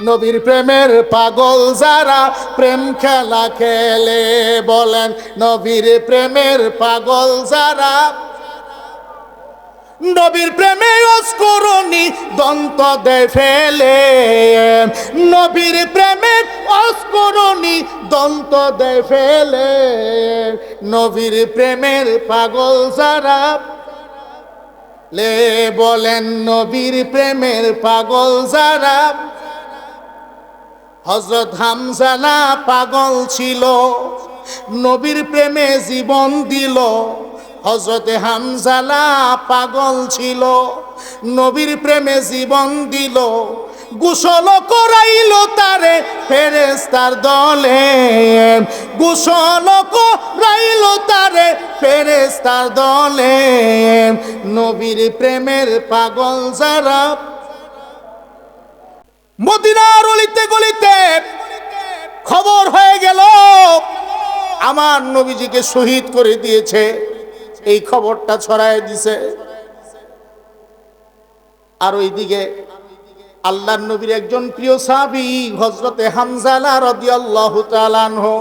নবীর প্রেমের পাগল যারা প্রেম খেলা খেলে বলেন, নবীর প্রেমের পাগল যারা। নবীর প্রেমে অস্করণী দন্ত দে ফেলে। নবীর প্রেমে অস্করণী দন্ত দে ফেলে। নবীর প্রেমের পাগল যারা লে বলেন, নবীর প্রেমের পাগল যারা হজরত হামজালা পাগল ছিল, নবীর প্রেমে জীবন দিল। হজরতে হামজালা পাগল ছিল, নবীর প্রেমে জীবন দিল। গোসল করাইল তারে ফেরেস্তার দলে, গোসল করাইল তারে ফেরেস্তার দলে। নবীর প্রেমের পাগল যারা মদিনার অলিতে গলিতে খবর হয়ে গেল, আমার নবীজিকে শহীদ করে দিয়েছে। এই খবরটা ছড়ায় দিছে। আর ওইদিকে আল্লাহর নবীর একজন প্রিয় সাহাবী হজরতে হামজালা তাআলা আনহু।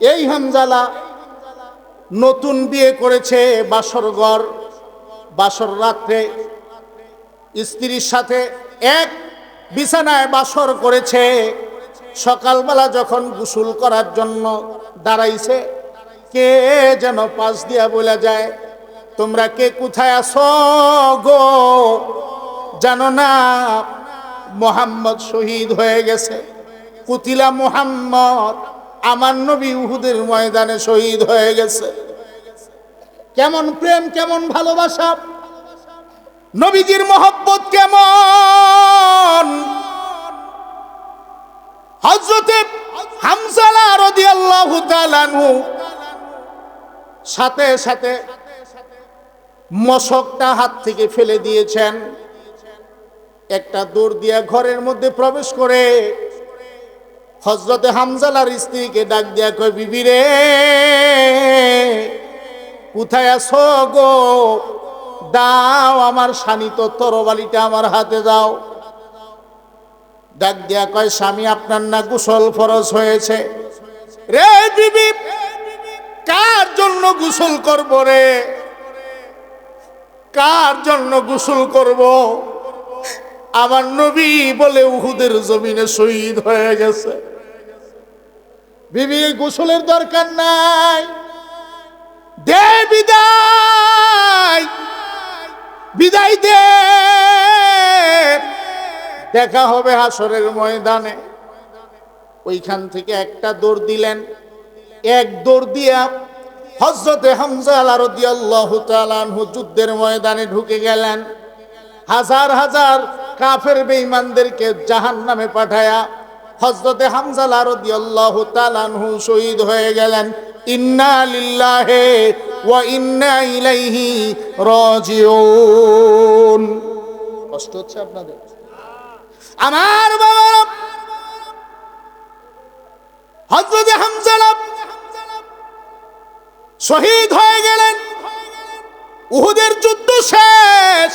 এই হামজালা নতুন বিয়ে করেছে বাসর ঘর বাসর রাত্রে স্ত্রীর সাথে এক বিছানায় বাসর করেছে। সকালবেলা যখন গোসল করার জন্য দাঁড়াইছে, কে যেন পাশ দিয়া বলে যায়, তোমরা কে কোথায় আছো গো? জানো না, মোহাম্মদ শহীদ হয়ে গেছে। কুতিলা মোহাম্মদ আমার নবী উহুদের ময়দানে শহীদ হয়ে গেছে। কেমন প্রেম, কেমন ভালোবাসা নবীজির মহব্বত কেমন? হজরতে সাথে সাথে মশকটা হাত থেকে ফেলে দিয়েছেন। একটা দৌড় দিয়া ঘরের মধ্যে প্রবেশ করে হজরতে হামজালার স্ত্রীকে ডাক দিয়া কয়, বিবি রে, কোথায় আছো গো? দাও আমার শানিত তরবালিটা আমার হাতে দাও। ডাক দিয়া কয়, স্বামী, আপনার না গোসল ফরজ হয়েছে? রে বিবি কার জন্য গোসল করব রে? কার জন্য গোসল করব? আমার নবী বলে উহুদের জমিনে শহীদ হয়ে গেছে। বিবি গোসলের দরকার নাই। দে বিদায়। বিদায় দে। দেখা হবে হাসরের ময়দানে। ওইখান থেকে একটা দৌড় দিলেন। এক দৌড় দিয়া হজরতে হামজা যুদ্ধের ময়দানে ঢুকে গেলেন। হাজার হাজার কাফের বেঈমানদেরকে জাহান্নামে পাঠায়া হজরতে হামজা রাদিয়াল্লাহু তাআলা আনহু শহীদ হয়ে গেলেন। ইন্না লিল্লাহি ওয়া ইন্না ইলাইহি রাজিউন কষ্ট হচ্ছে আপনাদের? আমার বাবা হজরত হামজালা শহীদ হয়ে গেলেন। উহুদের যুদ্ধ শেষ।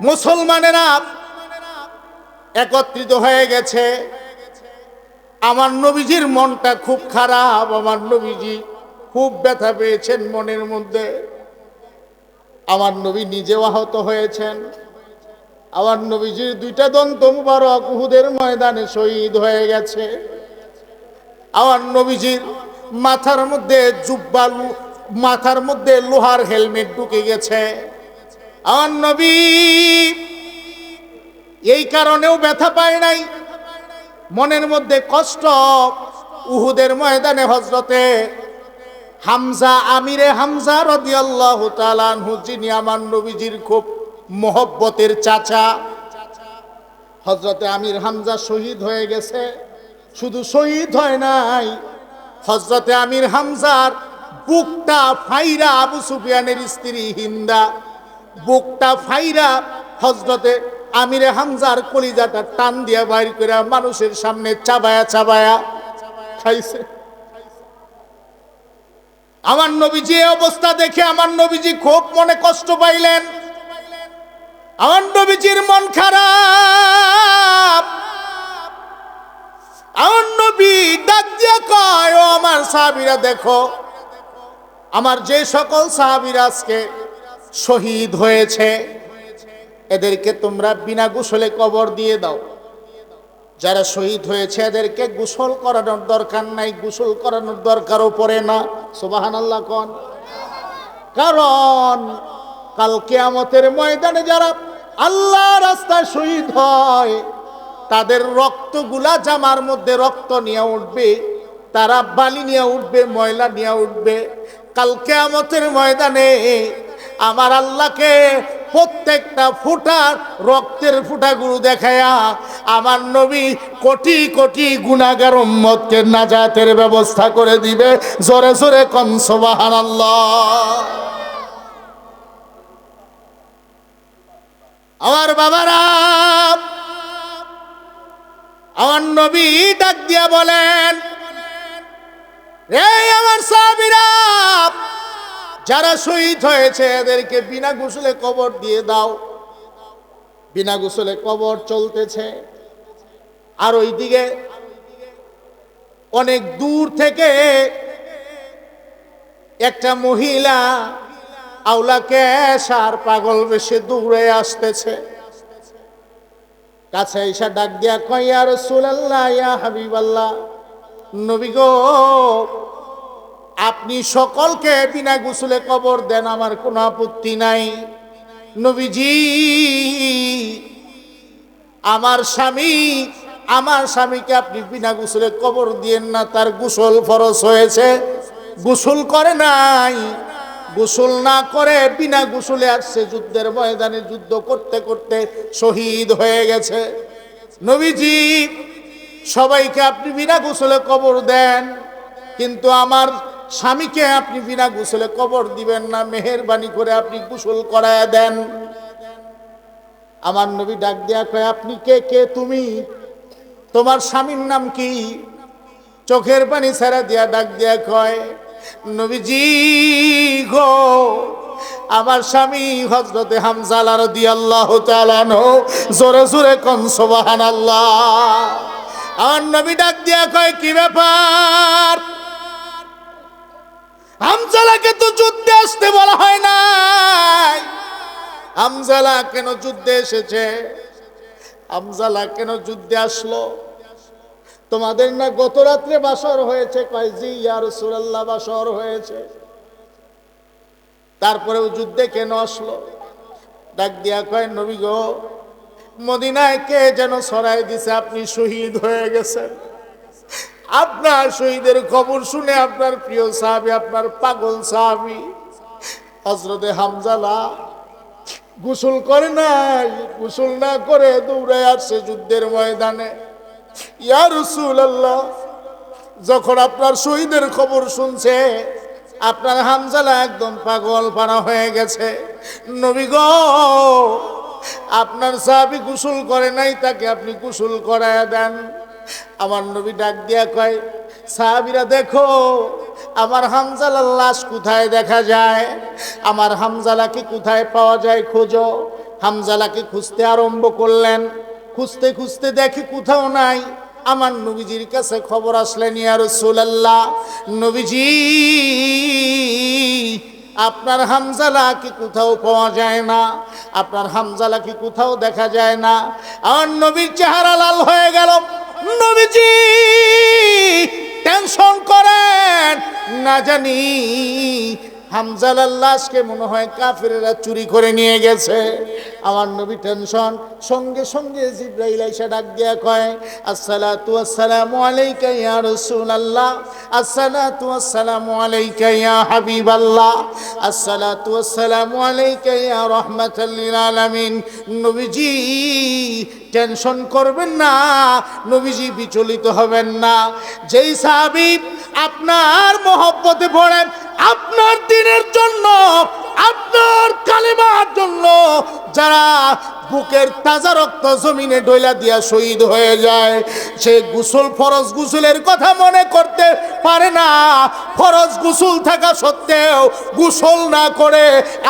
মুসলমানেরা একত্রিত হয়ে গেছে। আমার নবীজির মনটা খুব খারাপ আমার নবীজি খুব ব্যথা পেয়েছেন মনের মধ্যে। আমার নবী নিজেও আহত হয়েছেন। আমার নবীজির দুইটা দন্ত মুবারক উহুদের ময়দানে শহীদ হয়ে গেছে। আমার নবীজির মাথার মধ্যে জুব্বা মাথার মধ্যে লোহার হেলমেট ঢুকে গেছে। আমার নবী এই কারণেও ব্যথা পায় নাই। মনের মধ্যে কষ্ট উহুদের ময়দানে হজরতে হামজা আমিরে হামজা রদিয়াল্লাহু তাআলা আনহু, যিনি আমার নবীজির খুব মোহব্বতের চাচা। হজরতে আমির হামজা শহীদ হয়ে গেছে। শুধু শহীদ হয় নাই হজরতে আমির হামজার বুকটা ফাইরা আবু সুফিয়ানের স্ত্রী হিন্দা। বুকটা ফাইরা হজরতে আমিরে হামজার কলিজাটা টান দিয়া বাইর করে মানুষের সামনে চাবায়া চাবায়া খাইছে। আমার নবীজি এই অবস্থা দেখে আমার নবীজি খুব মনে কষ্ট পাইলেন। আমার নবীজির মন খারাপ। আমার নবী ডাক দিয়া কয়, ও আমার সাহাবিরা, দেখো, আমার যে সকল সাহাবিরা আজকে শহীদ হয়েছে, এদেরকে তোমরা বিনা গোসলে কবর দিয়ে দাও। যারা শহীদ হয়েছে, এদেরকে গোসল করানোর দরকার নাই, গোসল করানোর দরকারও পড়ে না। সুবাহান আল্লাহ কন? কারণ কাল কেয়ামতের ময়দানে যারা আল্লাহ রাস্তায় শহীদ হয়, তাদের রক্তগুলা জামার মধ্যে রক্ত নিয়ে উঠবে, তারা বালি নিয়ে উঠবে, ময়লা নিয়ে উঠবে। কাল কেয়ামতের ময়দানে আমার আল্লাহকে প্রত্যেকটা ফুটা রক্তের ফুটাগুলো দেখায়া আমার নবী কোটি কোটি গুণাগার উম্মতকে নাজাতের ব্যবস্থা করে দিবে। জোরে জোরে কনসবাহান আমার বাবারা, আমার নবী ডাক দিয়া বলেন এই আমার সাবিরা যারা শহীদ হয়েছে, এদেরকে বিনা গোসলে কবর দিয়ে দাও। বিনা গোসলে কবর চলতেছে। আর ওইদিকে অনেক দূর থেকে একটা মহিলা আউলাকে সার পাগল বেশে দৌড়ে আসতেছে। কাছে এসে ডাক দিয়া কয় আর সুলাল্লাহ ইয়া হাবিবাল্লাহ, নবী গো আপনি সকলকে বিনা গোসলে কবর দেন, আমার কোনো আপত্তি নাই। নবীজি, আমার স্বামী, আমার স্বামীকে আপনি বিনা গোসলে কবর দিয়েন না, তার গোসল ফরজ হয়েছে। গোসল করে নাই। গোসল না করে বিনা গোসলে আসছে যুদ্ধের ময়দানে যুদ্ধ করতে করতে শহীদ হয়ে গেছে। নবীজি, সবাইকে আপনি বিনা গোসলে কবর দেন, কিন্তু আমার স্বামীকে আপনি বিনা গোসলে কবর দিবেন না, মেহেরবানি করে আপনি গোসল করায় দেন। আমার নবী ডাক দেয়া কয়, আপনি কে কে তুমি? তোমার স্বামীর নাম কি? চোখের পানি ছাড়া দিয়া ডাক দিয়া কয়, নবীজি গো, আমার স্বামী হজরতে হামজালার আল্লাহ তালানো জোরে জোরে কন সোবাহান আল্লাহ আমার নবী ডাক দিয়া কয়, কি ব্যাপার? হামজালাকে তো যুদ্ধে আসতে বলা হয় নাই। হামজালা কেন যুদ্ধে এসেছে? হামজালা কেন যুদ্ধে আসলো? তোমাদের না গত রাত্রে বাসর হয়েছে? কয়, জি ইয়ার সুরাল্লাহ বাসর হয়েছে। তারপরেও যুদ্ধে কেন আসলো? ডাক দিয়া কয়, নবী গো, মদিনায় কে যেন সরাই দিছে, আপনি শহীদ হয়ে গেছেন। আপনার শহীদের খবর শুনে আপনার প্রিয় সাহাবি, আপনার পাগল সাহাবি হজরতে হামজালা গোসল করে নাই, গোসল না করে দৌড়ে আসছে যুদ্ধের ময়দানে। ইয়া রসুল আল্লাহ যখন আপনার শহীদের খবর শুনছে, আপনার হামজালা একদম পাগল পানা হয়ে গেছে। নবী আপনার সাহাবি গোসল করে নাই, তাকে আপনি গোসল করায় দেন। আমার নবী ডাক দিয়া কয়, সাহাবিরা দেখো, আমার হামজালার লাশ কোথায় দেখা যায়? আমার হামজালাকে কোথায় পাওয়া যায় খোঁজো। হামজালাকে খুঁজতে আরম্ভ করলেন। খুঁজতে খুঁজতে দেখি কোথাও নাই। আমার নবীজির কাছে খবর আসলেন, ইয়া রাসূলুল্লাহ, নবীজি, আপনার হামজালা কি কোথাও পাওয়া যায় না? আপনার হামজালা কি কোথাও দেখা যায় না? আমার নবীর চেহারা লাল হয়ে গেল। নবীজি টেনশন করেন না জানি হামজালার লাশকে মনে হয় কাফেরেরা চুরি করে নিয়ে গেছে। আমার নবী টেনশন, সঙ্গে সঙ্গে জিব্রাইল আইসা ডাক দিয়া কয়, আসসালাতু আসসালামু আলাইকা ইয়া রাসূলুল্লাহ, আসসালাতু আসসালামু আলাইকা ইয়া হাবিবাল্লাহ, আসসালাতু আসসালামু আলাইকা ইয়া রাহমাতাল লিল আলামিন। নবীজি, টেনশন করবেন না, নবীজি বিচলিত হবেন না। যেই সাহাবী আপনার মহব্বতে পড়েন আপনার দিনের জন্য আপনার কালেমার জন্য যারা বুকের তাজা রক্ত জমিনে ডইলা দিয়া শহীদ হয়ে যায়, সে গুসল ফরজ গুসলের কথা মনে করতে পারে না। ফরজ গুসল থাকা সত্ত্বেও গুসল না করে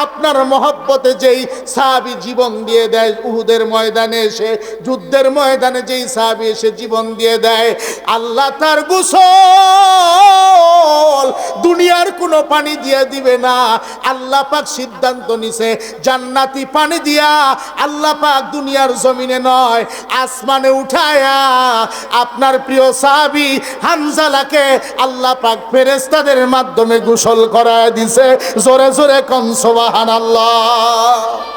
আপনার মহব্বতে যেই সাহাবি জীবন দিয়ে দেয়, উহুদের ময়দানে এসে, যুদ্ধের ময়দানে যেই সাহাবি এসে জীবন দিয়ে দেয়, আল্লাহ তার গুসল দুনিয়ার কোনো পানি দিয়ে দিবে না। আল্লাহ পাক সিদ্ধান্ত নিছে, জান্নাতি পানি দিয়া আল্লাহ পাক দুনিয়ার জমিনে নয়, আসমানে উঠায়া আপনার প্রিয় সাহাবি হানজালাকে আল্লাহ পাক ফেরেস্তাদের মাধ্যমে গোসল করায় দিছে। জোরে জোরে কনসবাহান আল্লাহ